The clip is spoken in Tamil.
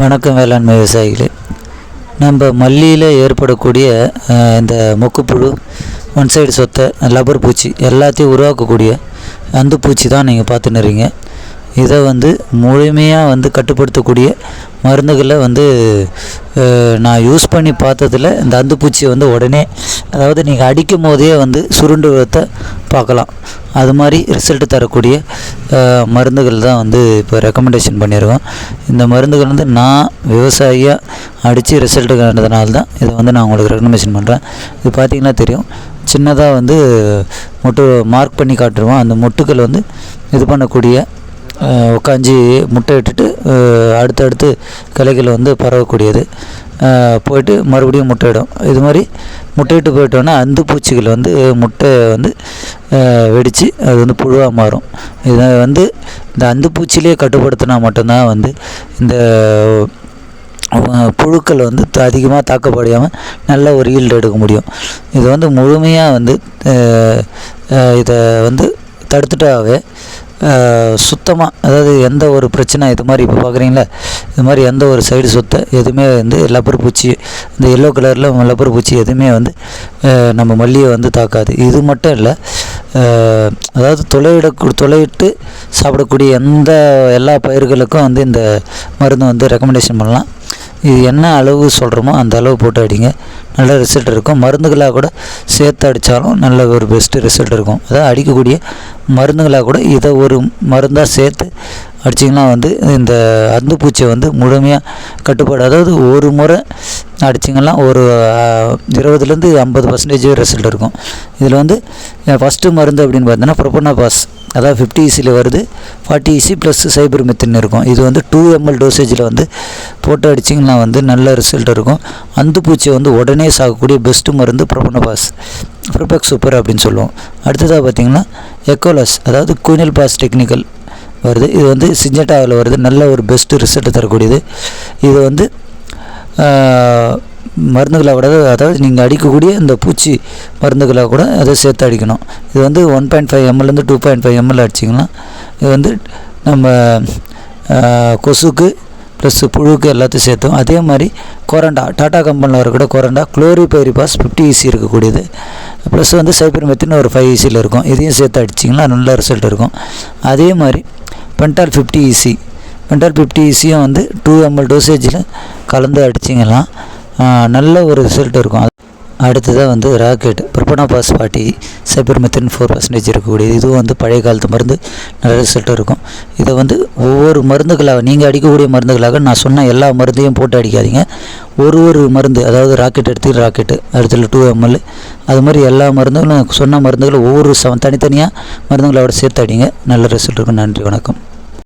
வணக்கம் வேளாண்மை விவசாயிகளே. நம்ம மல்லியில் ஏற்படக்கூடிய இந்த மொக்குப்புழு ஒன் சைடு சொத்தை லப்பர் பூச்சி எல்லாத்தையும் உருவாக்கக்கூடிய அந்த பூச்சி தான் நீங்கள் பார்த்துன்னுறீங்க. இதை வந்து முழுமையாக வந்து கட்டுப்படுத்தக்கூடிய மருந்துகளை வந்து நான் யூஸ் பண்ணி பார்த்ததில் இந்த அந்துப்பூச்சியை வந்து உடனே அதாவது நீங்கள் அடிக்கும் போதே வந்து சுருண்டுவத்தை பார்க்கலாம். அது மாதிரி ரிசல்ட் தரக்கூடிய மருந்துகள் தான் வந்து இப்போ ரெக்கமெண்டேஷன் பண்ணியிருக்கோம். இந்த மருந்துகள் வந்து நான் விவசாயியாக அடித்து ரிசல்ட்டு கண்டதுனால தான் இதை வந்து நான் உங்களுக்கு ரெக்கமெண்டேஷன் பண்ணுறேன் இது பார்த்தீங்கன்னா தெரியும். சின்னதாக வந்து மொட்டு மார்க் பண்ணி காட்டுருவோம் அந்த மொட்டுக்கள் வந்து இது பண்ணக்கூடிய உட்காஞ்சி முட்டை இட்டுட்டு அடுத்தடுத்து கிளைகள் வந்து பரவக்கூடியது. போயிட்டு மறுபடியும் முட்டையிடும். இது மாதிரி முட்டையிட்டு போயிட்டோன்னா அந்த பூச்சிகள் வந்து முட்டை வந்து வெடித்து அது வந்து புழுவாக மாறும். இதை வந்து இந்த அந்து பூச்சியிலே கட்டுப்படுத்தினா மட்டும்தான் வந்து இந்த புழுக்கள் வந்து அதிகமாக தாக்கப்படாமல் நல்ல ஒரு ஈல்டு எடுக்க முடியும். இது வந்து முழுமையாக வந்து இதை வந்து தடுத்துட்டாவே சுத்தமாக அதாவது எந்த ஒரு பிரச்சனை இது மாதிரி இப்போ பார்க்குறீங்களா இது மாதிரி எந்த ஒரு சைடு சொத்தை எதுவுமே வந்து லப்பர் பூச்சி இந்த எல்லோ கலரில் லப்பர் பூச்சி எதுவுமே வந்து நம்ம மல்லியை வந்து தாக்காது. இது மட்டும் இல்லை அதாவது துளையிட துளையிட்டு சாப்பிடக்கூடிய எந்த எல்லா பயிர்களுக்கும் வந்து இந்த மருந்து வந்து ரெக்கமெண்டேஷன் பண்ணலாம். இது என்ன அளவு சொல்கிறோமோ அந்த அளவு போட்டு அடிங்க. நல்ல ரிசல்ட் இருக்கும். மருந்துகளாக கூட சேர்த்து அடித்தாலும் நல்ல ஒரு பெஸ்ட்டு ரிசல்ட் இருக்கும். அதாவது அடிக்கக்கூடிய மருந்துகளாக கூட இதை ஒரு மருந்தாக சேர்த்து அடிச்சிங்கன்னா வந்து இந்த அந்து பூச்சியை வந்து முழுமையாக கட்டுப்பாடு. அதாவது ஒரு முறை அடிச்சிங்கன்னா ஒரு இருபதுலேருந்து ஐம்பது பர்சன்டேஜ் ரிசல்ட் இருக்கும். இதில் வந்து ஃபஸ்ட்டு மருந்து அப்படின்னு பார்த்தீங்கன்னா ப்ரொபனா பாஸ் அதாவது ஃபிஃப்டி இசியில் வருது. Forty EC plus cypermethrin இருக்கும். இது வந்து டூ எம்எல் டோசேஜில் வந்து போட்டு அடிச்சிங்கன்னா வந்து நல்ல ரிசல்ட் இருக்கும். அந்து பூச்சியை வந்து உடனே சாகக்கூடிய பெஸ்ட்டு மருந்து ப்ரொபனபாஸ் ப்ரிபெக் சூப்பர் அப்படின்னு சொல்லுவோம். அடுத்ததாக பார்த்தீங்கன்னா எக்கோலஸ் அதாவது குயினல் பாஸ் டெக்னிக்கல் வருது. இது வந்து சிஞ்சட்டாவில் வருது. நல்ல ஒரு பெஸ்ட்டு ரிசல்ட் தரக்கூடியது. இது வந்து மருந்துகளை மருந்துகளாக கூட அதாவது நீங்கள் அடிக்கக்கூடிய இந்த பூச்சி மருந்துகளாக கூட அதை சேர்த்து அடிக்கணும். இது வந்து ஒன் பாயிண்ட் ஃபைவ் எம்எல்லேருந்து டூ பாயிண்ட் ஃபைவ் எம்எல் அடிச்சிங்கன்னா இது வந்து நம்ம கொசுக்கு ப்ளஸ் புழுக்கு எல்லாத்தையும் சேர்த்தோம். அதே மாதிரி கொரண்டா டாட்டா கம்பெனியில் வரக்கூட கொரண்டா குளோரிபைரிபாஸ் ஃபிஃப்டி இசி இருக்கக்கூடியது. ப்ளஸ் வந்து சைபர் மெத்தின் ஒரு ஃபைவ் இசியில் இருக்கும். இதையும் சேர்த்து அடிச்சிங்கன்னா நல்ல ரிசல்ட் இருக்கும். அதே மாதிரி பென்டார் ஃபிஃப்டி இசி பென்டார் ஃபிஃப்டி இசியும் வந்து டூ எம்எல் டோசேஜில் கலந்து அடிச்சிங்கன்னா நல்ல ஒரு ரிசல்ட் இருக்கும். அடுத்ததாக வந்து ராக்கெட் ப்ரொபனோபாஸ் பாட்டி சைபர் மெத்தின் ஃபோர் பர்சன்டேஜ் இருக்கக்கூடியது. இதுவும் வந்து பழைய காலத்து மருந்து நல்ல ரிசல்ட் இருக்கும். இதை வந்து ஒவ்வொரு மருந்துகளாக நீங்கள் அடிக்கக்கூடிய மருந்துகளாக நான் சொன்ன எல்லா மருந்தையும் போட்டு அடிக்காதீங்க. ஒரு ஒரு மருந்து அதாவது ராக்கெட் எடுத்து ராக்கெட்டு அடுத்தது டூ எம்எல் அது மாதிரி எல்லா மருந்துகளும் சொன்ன மருந்துகளும் ஒவ்வொரு ச தனித்தனியாக மருந்துகளோட சேர்த்து அடிங்க. நல்ல ரிசல்ட் இருக்கும். நன்றி வணக்கம்.